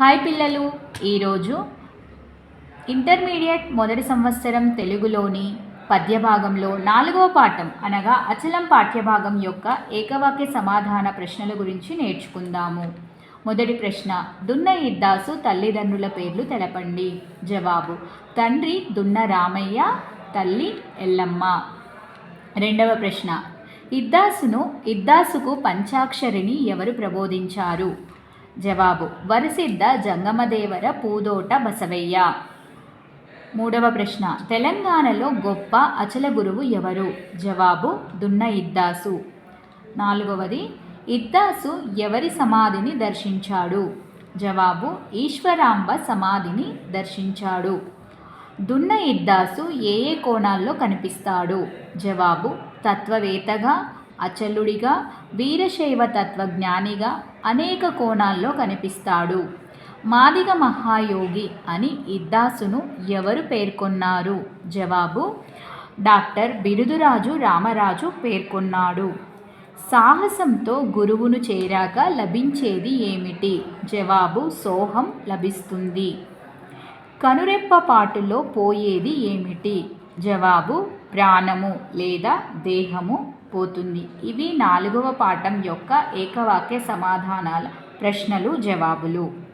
Hi పిల్లలు ఈరోజు intermediate మొదటి సంవత్సరం తెలుగులోని పద్యభాగంలో నాలుగవ పాఠం అనగా అచలం పాఠ్యభాగం యొక్క ఏకవాక్య సమాధాన ప్రశ్నల గురించి నేర్చుకుందాము. మొదటి ప్రశ్న దున్న ఇద్దాసు తల్లిదండ్రుల పేర్లు తెలపండి. జవాబు తండ్రి దున్న రామయ్య తల్లి ఎల్లమ్మ. రెండవ ప్రశ్న ఇద్దాసును ఇద్దాసుకు పంచాక్షరిని ఎవరు ప్రబోధించారు? జవాబు. వరసిద్ధ జంగమదేవర పూదోట బసవయ్య. మూడవ ప్రశ్న. తెలంగాణలో గొప్ప అచల గురువు ఎవరు? జవాబు దున్న ఇద్దాసు. నాలుగవది. ఇద్దాసు ఎవరి సమాధిని దర్శించాడు? జవాబు ఈశ్వరాంబ సమాధిని దర్శించాడు. దున్న ఇద్దాసు ఏ ఏ కోణాల్లో కనిపిస్తాడు? జవాబు తత్వవేత్తగా అచలుడిగా వీరశైవ తత్వజ్ఞానిగా అనేక కోణాల్లో కనిపిస్తాడు. మాదిగ మహాయోగి అని ఇద్దాసును ఎవరు పేర్కొన్నారు? జవాబు డాక్టర్ బిరుదురాజు రామరాజు పేర్కొన్నాడు. సాహసంతో గురువును చేరాక లభించేది ఏమిటి? జవాబు సోహం లభిస్తుంది. కనురెప్ప పాటులో పోయేది ఏమిటి? జవాబు ప్రాణము లేదా దేహము పోతుంది. ఇవి నాలుగవ పాఠం యొక్క ఏకవాక్య సమాధానాల ప్రశ్నలు జవాబులు.